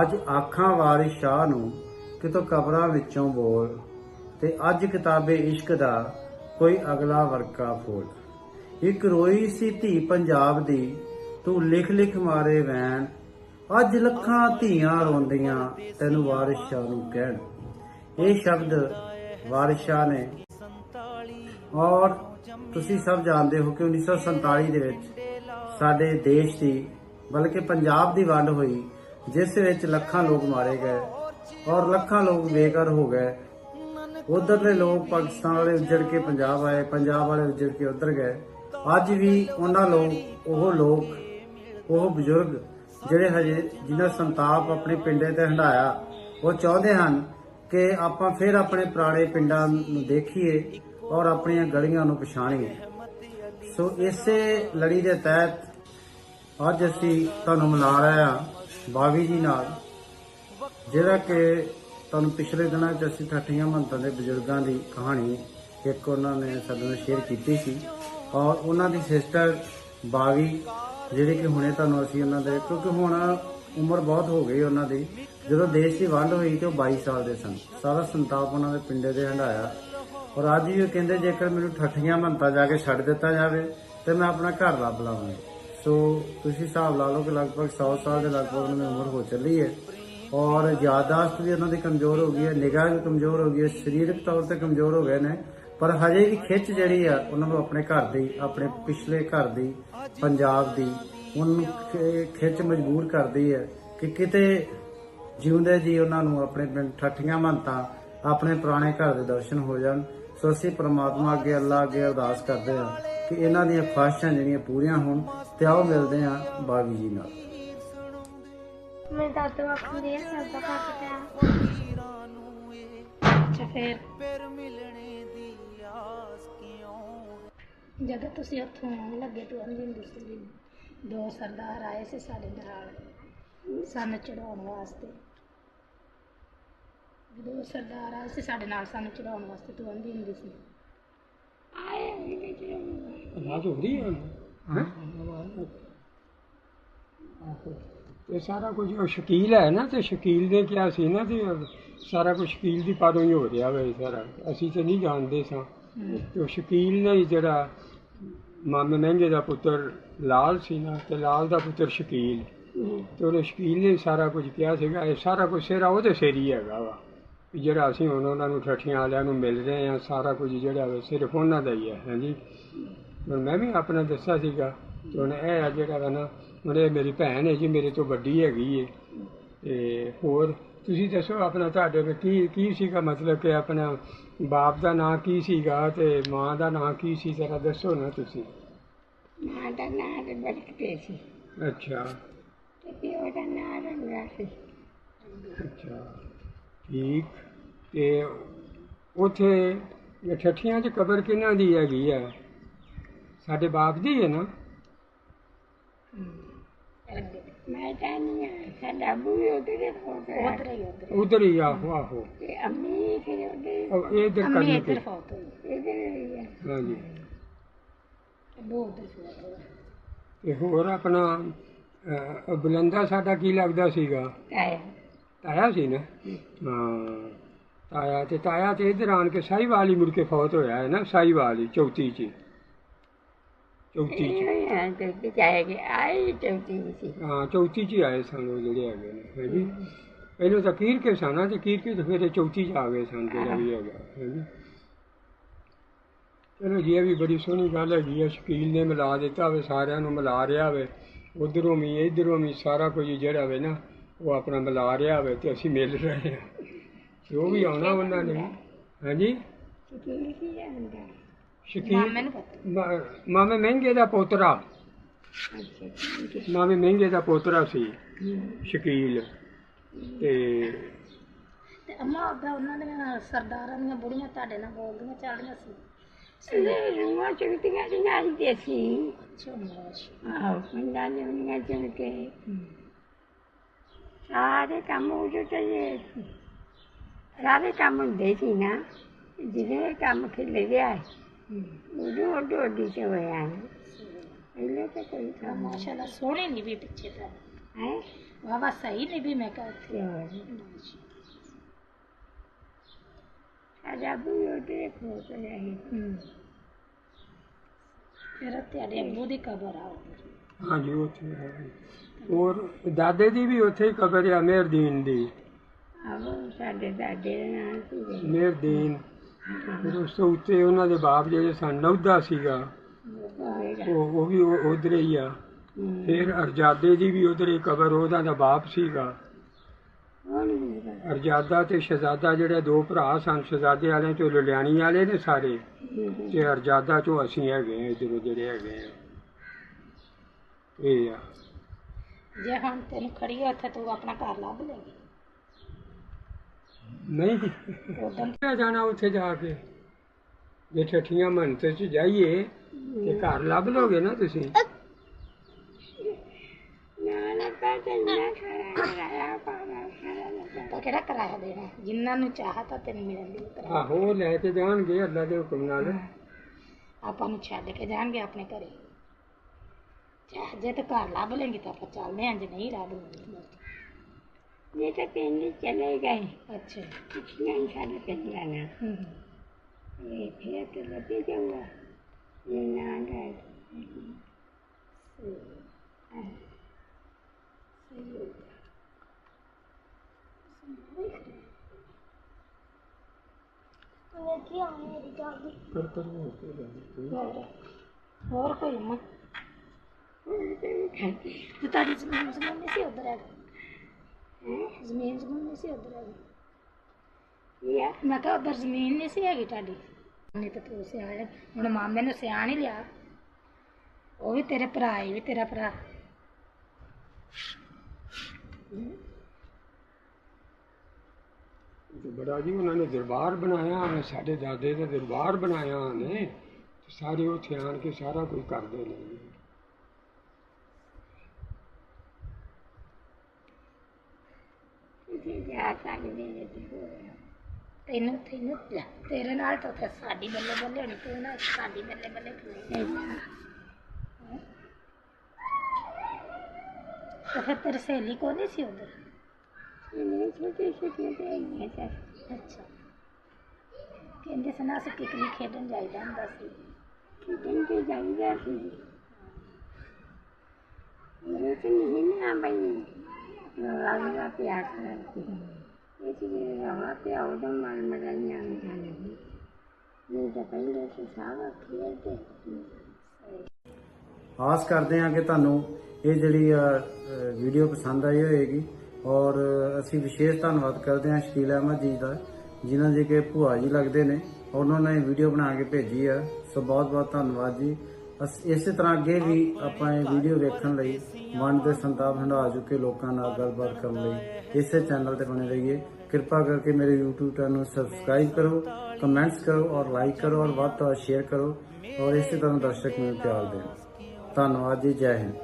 ਅੱਜ ਆਖਾਂ ਵਾਰਿਸ ਸ਼ਾਹ ਨੂੰ ਕਿਤੋਂ ਕਬਰਾਂ ਵਿੱਚੋਂ ਬੋਲ ਤੇ ਅੱਜ ਕਿਤਾਬੇ ਇਸ਼ਕ ਦਾ ਕੋਈ ਅਗਲਾ ਵਰਕਾ ਫੋਲ। ਇੱਕ ਰੋਈ ਸੀ ਧੀ ਪੰਜਾਬ ਦੀ, ਤੂੰ ਲਿਖ ਲਿਖ ਮਾਰੇ ਵੈਣ। ਅੱਜ ਲੱਖਾਂ ਧੀਆਂ ਰੋਂਦੀਆਂ ਤੈਨੂੰ ਵਾਰਿਸ ਨੂੰ ਕਹਿਣ। ਇਹ ਸ਼ਬਦ ਵਾਰਿਸ ਨੇ ਔਰ ਤੁਸੀਂ ਸਭ ਜਾਣਦੇ ਹੋ ਕਿ 1947 ਦੇ ਵਿੱਚ ਸਾਡੇ ਦੇਸ਼ ਦੀ, ਬਲਕਿ ਪੰਜਾਬ ਦੀ ਵੰਡ ਹੋਈ ਜਿਸ ਵਿੱਚ ਲੱਖਾਂ ਲੋਕ ਮਾਰੇ ਗਏ ਔਰ ਲੱਖਾਂ ਲੋਕ ਬੇਘਰ ਹੋ ਗਏ। ਉਧਰਲੇ ਲੋਕ ਪਾਕਿਸਤਾਨ ਵਾਲੇ ਉੱਜੜ ਕੇ ਪੰਜਾਬ ਆਏ, ਪੰਜਾਬ ਵਾਲੇ ਉੱਜੜ ਕੇ ਉਧਰ ਗਏ। ਅੱਜ ਵੀ ਉਹਨਾਂ ਲੋਕ, ਉਹ ਲੋਕ, ਉਹ ਬਜ਼ੁਰਗ ਜਿਹੜੇ ਹਜੇ ਜਿਨ੍ਹਾਂ ਸੰਤਾਪ ਆਪਣੇ ਪਿੰਡੇ ਤੇ ਹੰਡਾਇਆ ਉਹ ਚਾਹੁੰਦੇ ਹਨ ਕਿ ਆਪਾਂ ਫਿਰ ਆਪਣੇ ਪੁਰਾਣੇ ਪਿੰਡਾਂ ਨੂੰ ਦੇਖੀਏ ਔਰ ਆਪਣੀਆਂ ਗਲੀਆਂ ਨੂੰ ਪਛਾਣੀਏ। ਸੋ ਇਸੇ ਲੜੀ ਦੇ ਤਹਿਤ ਅੱਜ ਅਸੀਂ ਤੁਹਾਨੂੰ ਮਿਲਾ ਰਹੇ ਹਾਂ। ਬਾਵੀ ਜੀ ਨਾਲ, ਜਿਹੜਾ ਕਿ ਤੁਹਾਨੂੰ ਪਿਛਲੇ ਦਿਨਾਂ 'ਚ ਅਸੀਂ ਠੱਠੀਆਂ ਮੰਤਾਂ ਦੇ ਬਜ਼ੁਰਗਾਂ ਦੀ ਕਹਾਣੀ ਇੱਕ ਉਹਨਾਂ ਨੇ ਸਾਡੇ ਨਾਲ ਸ਼ੇਅਰ ਕੀਤੀ ਸੀ ਔਰ ਉਹਨਾਂ ਦੀ ਸਿਸਟਰ ਬਾਵੀ ਜਿਹੜੇ ਕਿ ਹੁਣੇ ਤੁਹਾਨੂੰ ਅਸੀਂ ਉਹਨਾਂ ਦੇ, ਕਿਉਂਕਿ ਹੁਣ ਉਮਰ ਬਹੁਤ ਹੋ ਗਈ ਉਹਨਾਂ ਦੀ, ਜਦੋਂ ਦੇਸ਼ ਦੀ ਵੰਡ ਹੋਈ ਤੇ ਉਹ 22 ਸਾਲ ਦੇ ਸਨ। ਸਾਰਾ ਸੰਤਾਪ ਉਹਨਾਂ ਦੇ ਪਿੰਡੇ ਦੇ ਹੰਡਾਇਆ ਔਰ ਅੱਜ ਵੀ ਉਹ ਕਹਿੰਦੇ ਜੇਕਰ ਮੈਨੂੰ ਠੱਠੀਆਂ ਮੰਤਾਂ ਜਾ ਕੇ ਛੱਡ ਦਿੱਤਾ ਜਾਵੇ, ਤੇ ਮੈਂ ਆਪਣਾ ਘਰ ਲੱਭ ਲਵਾਂਗਾ। ਸੋ ਤੁਸੀਂ ਹਿਸਾਬ ਲਾ ਲਓ ਕਿ ਲਗਭਗ 100 ਸਾਲ ਦੇ ਲਗਭਗ ਉਹਨਾਂ ਦੀ ਉਮਰ ਹੋ ਚੱਲੀ ਹੈ। ਔਰ ਯਾਦਾਸ਼ਤ ਵੀ ਉਹਨਾਂ ਦੀ ਕਮਜ਼ੋਰ ਹੋ ਗਈ ਹੈ, ਨਿਗਾਹ ਵੀ ਕਮਜ਼ੋਰ ਹੋ ਗਈ ਹੈ, ਸਰੀਰਕ ਤੌਰ ਤੇ ਕਮਜ਼ੋਰ ਹੋ ਗਏ ਨੇ। ਪਰ ਹਜੇ ਵੀ ਖਿੱਚ ਜਿਹੜੀ ਆ, ਉਹਨਾਂ ਨੂੰ ਆਪਣੇ ਘਰ ਦੀ, ਆਪਣੇ ਪਿਛਲੇ ਘਰ ਦੀ, ਪੰਜਾਬ ਦੀ, ਉਹਨੂੰ ਖਿ- ਖਿੱਚ ਮਜਬੂਰ ਕਰਦੀ ਹੈ ਕਿ ਕਿਤੇ ਜਿਉਂਦੇ ਜੀ ਉਹਨਾਂ ਨੂੰ ਆਪਣੇ ਪਿੰਡ ਠੱਠੀਆਂ ਮੰਤਾਂ ਆਪਣੇ ਪੁਰਾਣੇ ਘਰ ਦੇ ਦਰਸ਼ਨ ਹੋ ਜਾਣ। ਸੋ ਅਸੀਂ ਪ੍ਰਮਾਤਮਾ ਅੱਗੇ, ਅੱਲਾ ਅੱਗੇ ਅਰਦਾਸ ਕਰਦੇ ਹਾਂ। ਕਿ ਇਹਨਾਂ ਦੀਆਂ ਖੁਆਇਸ਼ਾਂ ਜਿਹੜੀਆਂ ਪੂਰੀਆਂ ਹੋਣ ਤੇ ਆਓ ਮਿਲਦੇ ਹਾਂ ਬਾਗੀ ਜੀ ਨਾਲ। ਮੈਂ ਦਾਦੂ ਆਖੂੰਦੀ ਸਭ ਦਾ ਘੱਟ ਅੱਛਾ, ਫਿਰ? ਜਦੋਂ ਤੁਸੀਂ ਉੱਥੋਂ ਆਉਣ ਲੱਗੇ ਤੂੰ ਆਂਦੀ ਹੁੰਦੀ ਸੀ ਦੋ ਸਰਦਾਰ ਆਏ ਸੀ ਸਾਡੇ ਨਾਲ ਸਾਨੂੰ ਚੜਾਉਣ ਵਾਸਤੇ। ਦੋ ਸਰਦਾਰ ਆਏ ਸੀ ਸਾਡੇ ਨਾਲ ਸਾਨੂੰ ਚੜਾਉਣ ਵਾਸਤੇ ਤੂੰ ਆਂਦੀ ਹੁੰਦੀ ਸੀ ਆਏ। ਆਵਾਜ਼ ਹੈ? ਇਹ ਸਾਰਾ ਕੁਝ ਉਹ ਸ਼ਕੀਲ ਹੈ ਨਾ ਤੇ ਸ਼ਕੀਲ ਨੇ ਕਿਹਾ ਸੀ ਨਾ ਤੇ ਸਾਰਾ ਕੁਝ ਸ਼ਕੀਲ ਦੀ ਪਾਰੋਂ ਹੀ ਹੋ ਰਿਹਾ ਵੇ ਸਾਰਾ। ਅਸੀਂ ਤੇ ਨਹੀਂ ਜਾਣਦੇ ਸਾਂ। ਤੇ ਸ਼ਕੀਲ ਨੇ ਹੀ ਜਿਹੜਾ ਮਾਮੇ ਮਹਿੰਗੇ ਦਾ ਪੁੱਤਰ ਲਾਲ ਸੀ ਨਾ ਤੇ ਲਾਲ ਦਾ ਪੁੱਤਰ ਸ਼ਕੀਲ। ਤੇ ਉਹਨੇ ਸ਼ਕੀਲ ਨੇ ਸਾਰਾ ਕੁਝ ਕਿਹਾ ਸੀਗਾ। ਇਹ ਸਾਰਾ ਕੁਝ ਸਿਰਾ ਉਹਦੇ ਸਿਰ ਹੀ ਹੈਗਾ ਵਾ ਜਿਹੜਾ ਅਸੀਂ ਹੁਣ ਉਹਨਾਂ ਨੂੰ ਠੱਠੀਆਂ ਵਾਲਿਆਂ ਨੂੰ ਮਿਲ ਰਹੇ ਹਾਂ ਸਾਰਾ ਕੁਝ ਜਿਹੜਾ ਵਾ ਸਿਰਫ ਉਹਨਾਂ ਦਾ ਹੀ ਹੈ ਹਾਂਜੀ। ਮੈਂ ਵੀ ਆਪਣਾ ਦੱਸਿਆ ਸੀਗਾ ਤੇ ਹੁਣ ਇਹ ਆ ਜਿਹੜਾ ਵਾ ਨਾ ਹੁਣ ਇਹ ਮੇਰੀ ਭੈਣ ਹੈ ਜੀ ਮੇਰੇ ਤੋਂ ਵੱਡੀ ਹੈਗੀ ਏ। ਤੇ ਹੋਰ ਤੁਸੀਂ ਦੱਸੋ ਆਪਣਾ ਤੁਹਾਡੇ ਵਿੱਚ ਕੀ ਕੀ ਸੀਗਾ ਮਤਲਬ ਕਿ ਆਪਣਾ ਬਾਪ ਦਾ ਨਾਂ ਕੀ ਸੀਗਾ ਤੇ ਮਾਂ ਦਾ ਨਾਂ ਕੀ ਸੀ ਜ਼ਰਾ ਦੱਸੋ ਨਾ ਤੁਸੀਂ। ਮਾਂ ਦਾ ਨਾਂ ਤੇ ਬਰਕਤੇ ਸੀ। ਅੱਛਾ। ਤੇ ਪਿਓ ਦਾ ਨਾਂ ਰੰਗਾ ਸੀ। ਅੱਛਾ ਠੀਕ। ਤੇ ਉਥੇ ਠੱਠੀਆਂ 'ਚ ਕਬਰ ਕਿਹਨਾਂ ਦੀ ਹੈਗੀ ਆ? ਸਾਡੇ ਬਾਪ ਦੀ ਹੈ ਨਾ। ਮੈਂ ਜਾਣੀ ਆ ਸਾਡਾ ਬੂਹੀ ਉਧਰ ਫੋਟੋ ਉਧਰ ਹੀ ਉਧਰ ਉਧਰ ਹੀ ਆਹੋ ਆਹੋ। ਤੇ ਅੰਮੀ ਫਿਰ ਉਧਰ ਉਹ ਇਹ ਇਧਰ ਕਰਨੀ ਫੋਟੋ ਇਧਰ ਹੀ ਆ। ਹਾਂਜੀ। ਬੋ ਉਧਰ ਫੋਟੋ ਤੇ ਹੋਰ ਆਪਣਾ ਬੁਲੰਦਾ ਸਾਡਾ ਕੀ ਲੱਗਦਾ ਸੀਗਾ? ਆਇਆ ਤਾਇਆ ਸੀ ਨਾ? ਹਾਂ। ਤਾਇਆ ਤੇ ਤਾਇਆ ਤੇ ਇਧਰ ਆਣ ਕੇ ਸਾਈਵਾਲ ਹੀ ਮੁੜ ਕੇ ਫੌਤ ਹੋਇਆ ਹੈ ਨਾ ਸਾਈਵਾਲ ਚੌਥੀ ਚ ਚੌਥੀ ਚ ਇਹ ਆ ਤੇ ਵਿਚਾਰੇ ਕਿ ਆਈ ਚੌਥੀ ਸੀ ਹਾਂ ਚੌਥੀ ਚ ਹੀ ਆਏ ਸਨ ਉਹ ਜਿਹੜੇ ਹੈਗੇ ਨੇ ਹੈ ਜੀ ਪਹਿਲਾਂ ਤਾਂ ਕੀਰ ਕੇ ਸਨ ਤੇ ਕੀਰ ਕੇ ਤੇ ਫਿਰ ਚੌਥੀ ਚ ਆ ਗਏ ਸਨ ਜਿਹੜਾ ਵੀ ਹੈਗਾ ਹੈ ਜੀ ਚਲੋ ਜੀ ਇਹ ਵੀ ਬੜੀ ਸੋਹਣੀ ਗੱਲ ਹੈਗੀ ਹੈ ਸ਼ਕੀਲ ਨੇ ਮਿਲਾ ਦਿੱਤਾ ਵੇ ਸਾਰਿਆਂ ਨੂੰ ਮਿਲਾ ਰਿਹਾ ਵੇ। ਉਧਰੋਂ ਵੀ ਇਧਰੋਂ ਵੀ ਸਾਰਾ ਕੁਝ ਜਿਹੜਾ ਵੇ ਨਾ ਉਹ ਆਪਣਾ ਮਿਲਾ ਰਿਹਾ ਵੇ ਤੇ ਅਸੀਂ ਮਿਲ ਰਹੇ ਹਾਂ। ਜੋ ਵੀ ਆਉਣਾ ਉਹਨਾਂ ਨੇ ਹਾਂਜੀ? ਕੀ ਕੀ ਜਾਂਦਾ ਮਾ- ਮਾਮੇ ਮਹਿੰਗੇ ਦਾ ਪੋਤਰਾ ਅੱਛਾ ਠੀਕ ਹੈ ਮਾਮੇ ਮਹਿੰਗੇ ਦਾ ਪੋਤਰਾ ਸੀ ਸ਼ਕੀਲ ਤੇ ਤੇ ਅੰਮਾ ਉਹਦਾ ਉਹਨਾਂ ਦੀਆਂ ਸਰਦਾਰਾਂ ਦੀਆਂ ਬੁੜੀਆਂ ਤੁਹਾਡੇ ਨਾਲ ਬੋਲਦੀਆਂ ਚੱਲਦੀਆਂ ਸੀ ਚੁਗਤੀਆਂ ਦੇਸੀ ਆਹ ਪਿੰਡਾਂ ਦੇ ਕੇ ਕੰਮ ਸਾਰੇ ਕੰਮ ਹੁੰਦੇ ਸੀ ਨਾ ਜਿਹੜੇ ਕੰਮ ਖਿਲੇ ਗਿਆ ਉਦੋਂ ਉਦੋਂ ਦੀ ਚ ਹੋਇਆ ਪਹਿਲੇ ਤਾਂ ਕੋਈ ਕੰਮ ਮਾਸ਼ਾਅੱਲਾ ਸੋਹਣੇ ਨਹੀਂ ਵੀ ਪਿੱਛੇ ਤਾਂ। ਹੈ? ਵਾਵਾ ਸਹੀ ਨਹੀਂ ਵੀ ਮੈਂ ਕਹਤੀ ਸਾਡਾ ਵੀ ਉਹਦੇ ਕੋਲ ਤੇ ਨਹੀਂ ਹੂੰ। ਫਿਰ ਤੁਹਾਡੇ ਅੱਬੂ ਦੀ ਕਬਰ ਆ ਹਾਂਜੀ ਉੱਥੇ ਹੈ ਔਰ ਦਾਦੇ ਦੀ ਵੀ ਉੱਥੇ ਹੀ ਕਬਰ ਆ ਮੇਰਦੀਨ ਦੀ। ਆਵੋ ਸਾਡੇ ਦਾਦੇ ਦੇ ਨਾਲ ਸੀ ਮੇਰਦੀਨ ਫਿਰ ਉਸ ਤੋਂ ਉੱਤੇ ਉਹਨਾਂ ਦੇ ਬਾਪ ਜਿਹੜੇ ਸਨ ਨੌਦਾ ਸੀਗਾ, ਉਹ ਉਹ ਵੀ ਉਧਰ ਹੀ ਆ। ਫਿਰ ਅਰਜਾਦੇ ਦੀ ਵੀ ਉਧਰ, ਕਬਰ ਉਹਦਾ ਦਾ ਬਾਪ ਸੀਗਾ। ਅਰਜਾਦਾ ਤੇ ਸ਼ਹਜ਼ਾਦਾ ਜਿਹੜੇ, ਦੋ ਭਰਾ ਸਨ, ਸ਼ਹਜ਼ਾਦੇ ਵਾਲਿਆਂ ਚੋਂ ਲੁਲਿਆਣੀ ਵਾਲੇ ਨੇ ਸਾਰੇ ਤੇ ਅਰਜਾਦਾ ਚੋਂ ਅਸੀਂ ਹੈਗੇ ਆ ਇੱਧਰੋਂ ਜਿਹੜੇ ਹੈਗੇ ਆ। ਇਹ ਆ। ਜੇ ਹੁਣ ਤੈਨੂੰ ਖੜੀ ਉੱਥੇ ਤੂੰ ਆਪਣਾ ਘਰ ਲੱਭ ਲੇਗੀ ਨਹੀਂ। ਉਦੋਂ ਕਿਆ ਜਾਣਾ ਉੱਥੇ ਜਾ ਕੇ? ਜੇ ਠੱਠੀਆਂ ਮੰਨਤ ਚ ਜਾਈਏ ਤੇ ਘਰ ਲੱਭ ਲੋਗੇ ਨਾ ਤੁਸੀਂ। ਨਾਲੇ ਪੈਸੇ ਨਾ ਖੜਾ ਕਰਾਇਆ ਪਾਣਾ ਖੜਾ ਤਾਂ ਕਿਹੜਾ ਕਿਰਾਇਆ ਦੇਣਾ ਜਿੰਨਾਂ ਨੂੰ ਚਾਹਾ ਤਾਂ ਤੈਨੂੰ ਮਿਲਣ ਦੀ ਕਿਰਾਇਆ। ਆਹੋ ਲੈ ਕੇ ਜਾਣਗੇ ਅੱਲਾ ਦੇ ਹੁਕਮ ਨਾਲ। ਆਪਾਂ ਨੂੰ ਛੱਡ ਕੇ ਜਾਣਗੇ ਆਪਣੇ ਘਰੇ। ਜੇ ਤੇ ਘਰ ਲੱਭ ਲੇਂਗੀ ਤਾਂ ਆਪਾਂ ਚੱਲਦੇ ਆਂ ਜੇ ਨਹੀਂ ਲੱਭ ਲੇਂਗੇ ਇਹ ਤਾਂ ਪਿੰਡ ਚਲੇ ਗਏ। ਅੱਛਾ। ਪਿਛਲੇ ਸਾਡੇ ਪਿੰਡ ਜਾਣਾ ਹੂੰ। ਇਹ ਫਿਰ ਤੇ ਲੱਭੇ ਜਾਊਗਾ। ਇਹ ਨਾ ਗਏ ਕਰ ਕਰ ਹੋ ਕੇ ਜਾਓ। ਹੋਰ ਹੋਰ। ਕੋਈ ਅੰਮਾ ਤੇ ਤੁਹਾਡੀ ਜ਼ਮੀਨ ਜ਼ਮੀਨ ਨਹੀਂ ਸੀ ਉਧਰ ਹੈਗੀ ਜ਼ਮੀਨ ਜ਼ਮੀਨ ਨਹੀਂ ਸੀ ਉਧਰ ਹੈਗੀ। ਯਾ ਮੈਂ ਕਿਹਾ ਉਧਰ ਜ਼ਮੀਨ ਨਹੀਂ ਸੀ ਹੈਗੀ ਤੁਹਾਡੀ। ਨਹੀਂ ਤਾਂ ਤੂੰ ਸਿਆਣ ਹੁਣ ਮਾਮੇ ਨੂੰ ਸਿਆਣ ਹੀ ਲਿਆ। ਉਹ ਵੀ ਤੇਰੇ ਭਰਾ ਹੀ ਵੀ ਤੇਰਾ ਭਰਾ। ਤੇ ਬੜਾ ਜੀ ਉਹਨਾਂ ਨੇ ਦਰਬਾਰ ਬਣਾਇਆ ਸਾਡੇ ਦਾਦੇ ਦਾ ਦਰਬਾਰ ਬਣਾਇਆ ਉਹਨੇ। ਤੇ ਸਾਰੇ ਉੱਥੇ ਆਣ ਕੇ ਸਾਰਾ ਕੁਝ ਕਰਦੇ ਨੇ। ਤੁਸੀਂ ਜਾ ਸਕਦੇ ਨੇ ਤੇ ਹੋਰ ਤੈਨੂੰ ਤੈਨੂੰ ਲੈ, ਤੇਰੇ ਨਾਲ ਤਾਂ ਉੱਥੇ ਸਾਡੀ ਬੱਲੇ ਬੱਲੇ ਹੋਣੀ ਤੂੰ ਨਾ ਸਾਡੀ ਬੱਲੇ ਬੱਲੇ ਖਲੋਈ ਤਾਂ ਫਿਰ ਤੇਰੀ ਸਹੇਲੀ ਕੋ ਨਹੀਂ ਸੀ ਉਧਰ? ਇਹ ਛੋਟੇ ਛੋਟੇ ਤੇ ਆਈਆਂ ਤਾਂ ਅੱਛਾ। ਕਹਿੰਦੇ ਸੀ ਨਾ ਅਸੀਂ ਕਿਕਲੀ ਖੇਡਣ ਜਾਈਦਾ ਹੁੰਦਾ ਸੀ। ਖੇਡਣ ਤੇ ਜਾਈਦਾ ਸੀ। ਮੇਰੇ ਤੇ ਨਹੀਂ ਨਾ ਬਈ ਲੱਗਦਾ ਪਿਆਰ ਕਰਦੀ ਇਹ ਸੀ ਰਵਾ ਤੇ ਆਉਦਾ ਆਸ ਕਰਦੇ ਹਾਂ ਕਿ ਤੁਹਾਨੂੰ ਇਹ ਜਿਹੜੀ ਵੀਡੀਓ ਪਸੰਦ ਆਈ ਹੋਵੇਗੀ ਔਰ ਅਸੀਂ ਵਿਸ਼ੇਸ਼ ਧੰਨਵਾਦ ਕਰਦੇ ਹਾਂ ਸ਼ਕੀਲ ਅਹਿਮਦ ਜੀ ਦਾ, ਜਿਨ੍ਹਾਂ ਜੀ ਕੇ ਭੂਆ ਜੀ ਲੱਗਦੇ ਨੇ। ਉਹਨਾਂ ਨੇ ਵੀਡੀਓ ਬਣਾ ਕੇ ਭੇਜੀ ਆ। ਸੋ ਬਹੁਤ ਬਹੁਤ ਧੰਨਵਾਦ ਜੀ। ਅਸ ਇਸੇ ਤਰ੍ਹਾਂ ਅੱਗੇ ਵੀ ਆਪਾਂ ਇਹ ਵੀਡੀਓ ਵੇਖਣ ਲਈ ਮਨ ਦੇ ਸੰਤਾਪ ਹੰਢਾ ਚੁੱਕੇ ਲੋਕਾਂ ਨਾਲ ਗੱਲਬਾਤ ਕਰਨ ਲਈ ਇਸੇ ਚੈਨਲ ਤੇ ਬਣੇ ਰਹੀਏ। ਕਿਰਪਾ ਕਰਕੇ ਮੇਰੇ YouTube ਚੈਨਲ ਨੂੰ ਸਬਸਕ੍ਰਾਈਬ ਕਰੋ ਕਮੈਂਟਸ ਕਰੋ ਔਰ ਲਾਈਕ ਕਰੋ ਔਰ ਵੱਧ ਤੋਂ ਵੱਧ ਸ਼ੇਅਰ ਕਰੋ ਔਰ ਇਸੇ ਤਰ੍ਹਾਂ ਦਰਸ਼ਕ ਨੂੰ ਪਿਆਰ ਦਿਓ ਧੰਨਵਾਦ ਜੀ, ਜੈ ਹਿੰਦ।